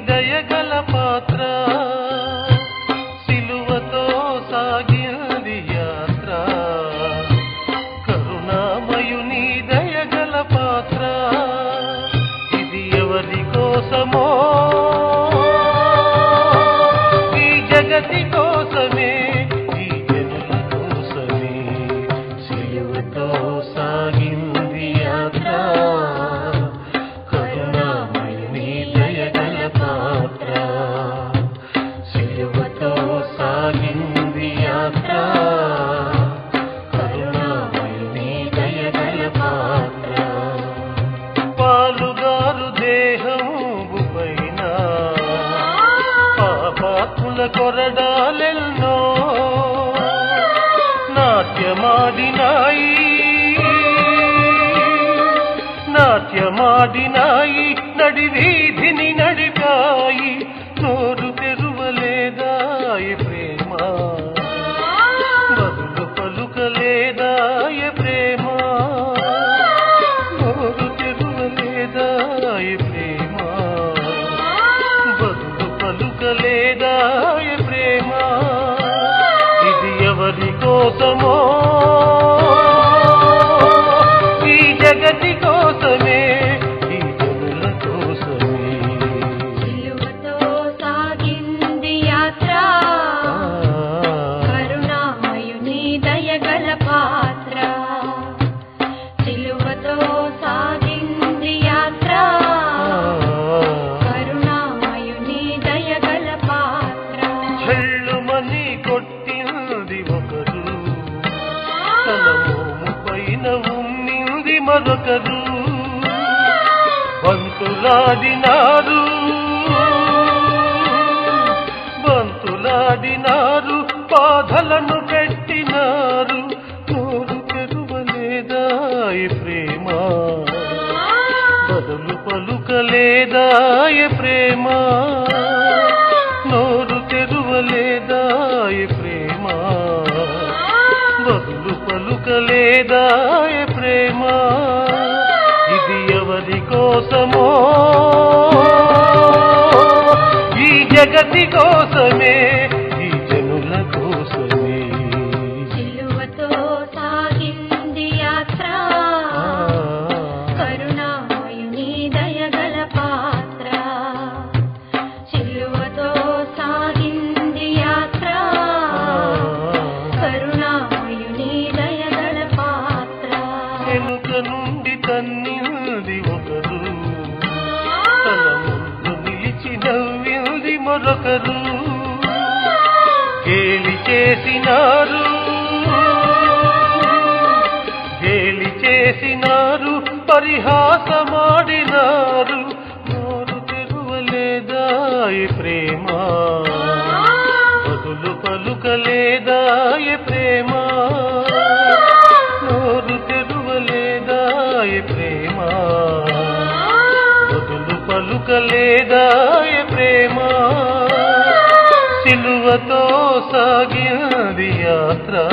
దయగల పాత్రా. ಕೊರಡಾಲೆಲ್ಲೋ ನಾಟ್ಯ ಮಾಡಿನಾಯಿ ನಾಟ್ಯ ಮಾಡಿನಾಯಿ ನಡಿವೀಧಿನಿ ನಡಿ ప్రేమ. ఇది ఎవరి కోసమో? తన మోము పైన ఉమ్మింది మరొకరు. బంతులాడినారు. బంతులాడినారు బాధలను పెట్టినారు. నోరు తెరువలేదాయ ప్రేమ? బదులు పలుకలేదాయ ప్రేమ? పలుకలేదాయ ప్రేమ? ఇది ఎవరి కోసమో? ఈ జగతి కోసమే నుండి తన్నింది ఒకరు. తన ముందు నిలిచి నవ్వింది మరొకరు. గేలి చేసినారు. గేలి చేసినారు పరిహాసమాడినారు. నోరు తెరువలేదాయ ప్రేమ? బదులు పలుకలేదాయ ప్రేమ? పలుకలేదాయ ప్రేమ. సిలువతో సాగినది యాత్ర.